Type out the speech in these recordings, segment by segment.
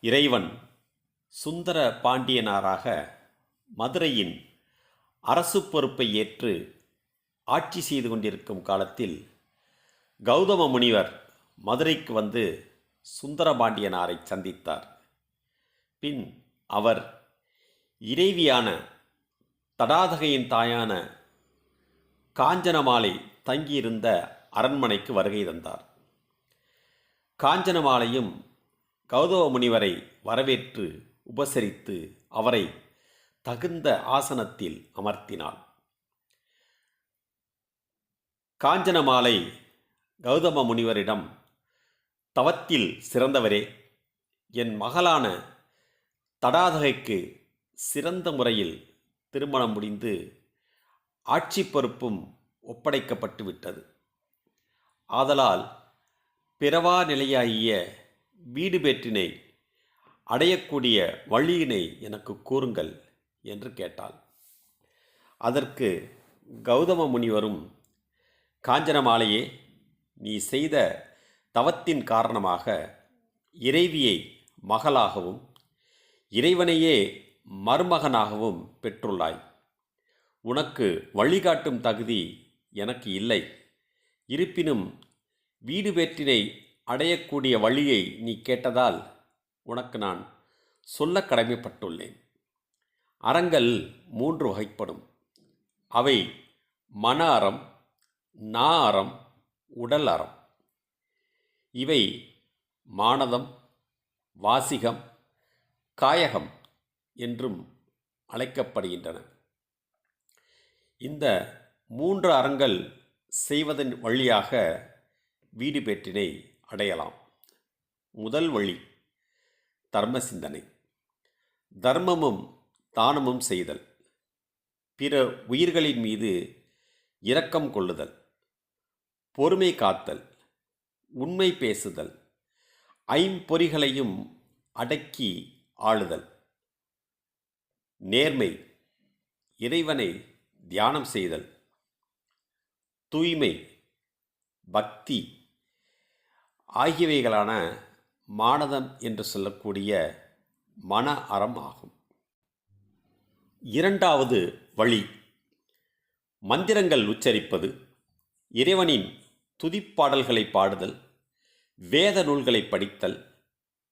இறைவன் சுந்தர பாண்டியனாராக மதுரையின் அரசு பொறுப்பை ஏற்று ஆட்சி செய்து கொண்டிருக்கும் காலத்தில் கௌதம முனிவர் மதுரைக்கு வந்து சுந்தரபாண்டியனாரை சந்தித்தார். பின் அவர் இறைவியான தடாதகையின் தாயான காஞ்சனமாலை தங்கியிருந்த அரண்மனைக்கு வருகை தந்தார். காஞ்சனமாலையும் கௌதம முனிவரை வரவேற்று உபசரித்து அவரை தகுந்த ஆசனத்தில் அமர்த்தினாள். காஞ்சனமாலை கௌதம முனிவரிடம் தவத்தில் சிறந்தவரே என் மகளான தடாதகைக்கு சிறந்த முறையில் திருமணம் முடிந்து ஆட்சி பொறுப்பும் ஒப்படைக்கப்பட்டு விட்டது ஆதலால் பிறவா நிலையாகிய வீடு பெற்றினை அடையக்கூடிய வழியினை எனக்கு கூறுங்கள் என்று கேட்டாள். அதற்கு கௌதம முனிவரும் காஞ்சனமாலையே நீ செய்த தவத்தின் காரணமாக இறைவியை மகளாகவும் இறைவனையே மருமகனாகவும் பெற்றுள்ளாய். உனக்கு வழிகாட்டும் தகுதி எனக்கு இல்லை. இருப்பினும் வீடு பேற்றினை அடையக்கூடிய வழியை நீ கேட்டதால் உனக்கு நான் சொல்ல கடமைப்பட்டுள்ளேன். அறங்கள் மூன்று வகைப்படும். அவை மன அறம் நா அறம் உடல் அறம். இவை மானதம் வாசிகம் காயகம் என்றும் அழைக்கப்படுகின்றன. இந்த மூன்று அறங்கள் செய்வதன் வழியாக வீடு பெற்றினை அடையலாம். முதல் வழி தர்ம சிந்தனை. தர்மமும் தானமும் செய்தல். பிற உயிர்களின் மீது இரக்கம் கொள்ளுதல். பொறுமை காத்தல். உண்மை பேசுதல். ஐம்பொறிகளையும் அடக்கி ஆளுதல். நேர்மை. இறைவனை தியானம் செய்தல். தூய்மை. பக்தி. ஆகியவைகளான மானதம் என்று சொல்லக்கூடிய மன அறம் ஆகும். இரண்டாவது வழி மந்திரங்கள் உச்சரிப்பது இறைவனின் துதிப்பாடல்களை பாடுதல் வேத நூல்களை படித்தல்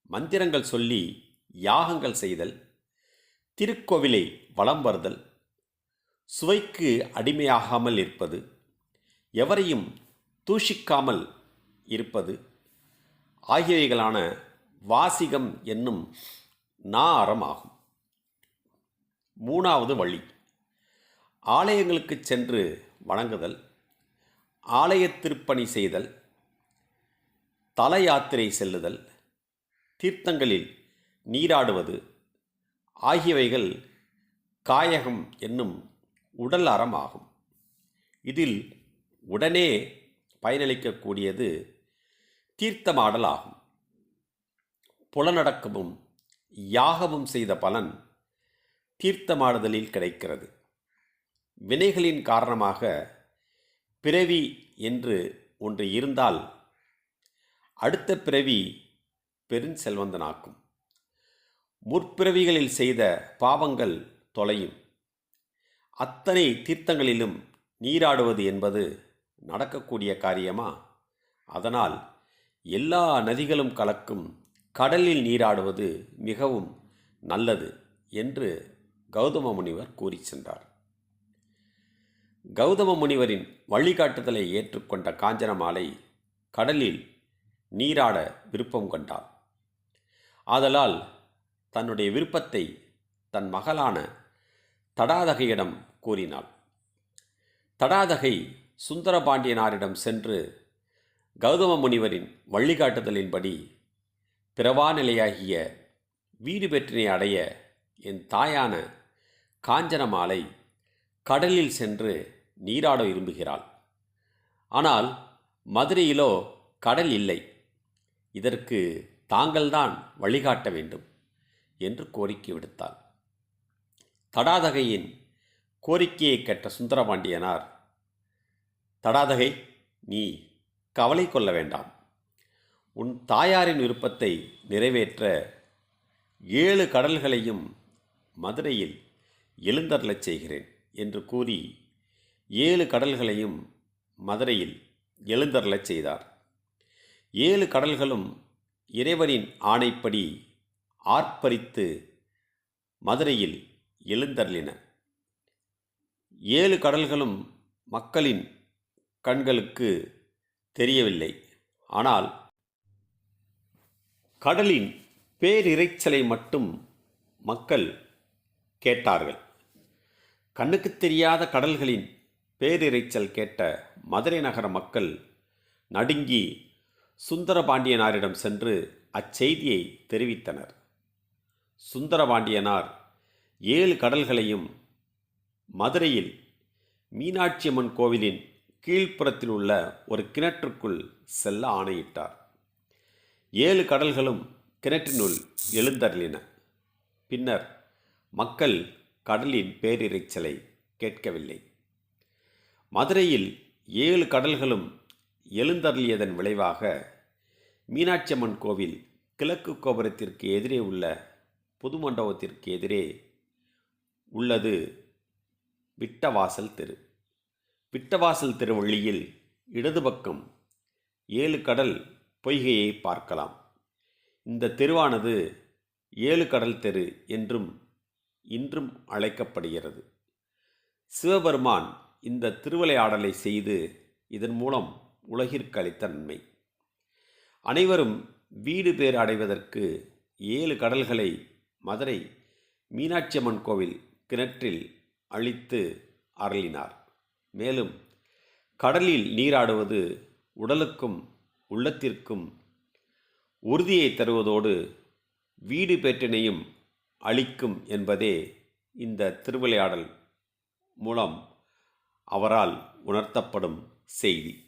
மந்திரங்கள் சொல்லி யாகங்கள் செய்தல் திருக்கோவிலை வலம் வருதல் சுவைக்கு அடிமையாகாமல் இருப்பது எவரையும் தூஷிக்காமல் இருப்பது ஆகியவைகளான வாசிகம் என்னும் நா அறமாகும் மூணாவது வழி. ஆலயங்களுக்கு சென்று வணங்குதல் ஆலய திருப்பணி செய்தல் தல யாத்திரை செல்லுதல் தீர்த்தங்களில் நீராடுவது ஆகியவைகள் காயகம் என்னும் உடல் அறம் ஆகும். இதில் உடனே பயனளிக்கக்கூடியது தீர்த்தமாடல் ஆகும் புலனடக்கமும் யாகமும் செய்த பலன் தீர்த்தமாடுதலில் கிடைக்கிறது. வினைகளின் காரணமாக பிறவி என்று ஒன்று இருந்தால் அடுத்த பிறவி பெருஞ்செல்வந்தனாக்கும். முற்பிறவிகளில் செய்த பாவங்கள் தொலையும். அத்தனை தீர்த்தங்களிலும் நீராடுவது என்பது நடக்கக்கூடிய காரியமா? அதனால் எல்லா நதிகளும் கலக்கும் கடலில் நீராடுவது மிகவும் நல்லது என்று கௌதம முனிவர் கூறி சென்றார். கௌதம முனிவரின் வழிகாட்டுதலை ஏற்றுக்கொண்ட காஞ்சனமாலை கடலில் நீராட விருப்பம் கொண்டாள். ஆதலால் தன்னுடைய விருப்பத்தை தன் மகளான தடாதகையிடம் கூறினாள். தடாதகை சுந்தரபாண்டியனாரிடம் சென்று கௌதம முனிவரின் வழிகாட்டுதலின்படி பிறவா நிலையாகிய வீடு பெற்றினை அடைய என் தாயான காஞ்சனமாலை கடலில் சென்று நீராட விரும்புகிறாள். ஆனால் மதுரையிலோ கடல் இல்லை. இதற்கு தாங்கள்தான் வழிகாட்ட வேண்டும் என்று கோரிக்கை விடுத்தாள். தடாதகையின் கோரிக்கையை கேட்ட சுந்தரபாண்டியனார் தடாதகை நீ கவலை கொள்ள வேண்டாம். உன் தாயாரின் விருப்பத்தை நிறைவேற்ற ஏழு கடல்களையும் மதுரையில் எழுந்தருளச் செய்கிறேன் என்று கூறி ஏழு கடல்களையும் மதுரையில் எழுந்தருளச் செய்தார். ஏழு கடல்களும் இறைவனின் ஆணைப்படி ஆர்ப்பரித்து மதுரையில் எழுந்தருளின. ஏழு கடல்களும் மக்களின் கண்களுக்கு தெரியவில்லை. ஆனால் கடலின் பேரிரைச்சலை மட்டும் மக்கள் கேட்டார்கள். கண்ணுக்கு தெரியாத கடல்களின் பேரிரைச்சல் கேட்ட மதுரை நகர மக்கள் நடுங்கி சுந்தரபாண்டியனாரிடம் சென்று அச்செய்தியை தெரிவித்தனர். சுந்தரபாண்டியனார் ஏழு கடல்களையும் மதுரையில் மீனாட்சியம்மன் கோவிலின் கீழ்ப்புறத்தில் உள்ள ஒரு கிணற்றுக்குள் செல்ல ஆணையிட்டார். ஏழு கடல்களும் கிணற்றினுள் எழுந்தருளின. பின்னர் மக்கள் கடலின் பேரிரைச்சலை கேட்கவில்லை. மதுரையில் ஏழு கடல்களும் எழுந்தருளியதன் விளைவாக மீனாட்சியம்மன் கோவில் கிழக்கு கோபுரத்திற்கு எதிரே உள்ள புது மண்டபத்திற்கு எதிரே உள்ளது விட்டவாசல் தெரு. விட்டவாசல் திருவள்ளியில் இடது பக்கம் ஏழு கடல் பொய்கையை பார்க்கலாம். இந்த தெருவானது ஏழு கடல் தெரு என்றும் இன்றும் அழைக்கப்படுகிறது. சிவபெருமான் இந்த திருவிளையாடலை செய்து இதன் மூலம் உலகிற்கு அளித்த நன்மை. அனைவரும் வீடு பேர் அடைவதற்கு ஏழு கடல்களை மதுரை மீனாட்சியம்மன் கோவில் கிணற்றில் அழித்து அருளினார். மேலும் கடலில் நீராடுவது உடலுக்கும் உள்ளத்திற்கும் உறுதியை தருவதோடு வீடு பெற்றினையும் அளிக்கும் என்பதே இந்த திருவிளையாடல் மூலம் அவரால் உணர்த்தப்படும் செய்தி.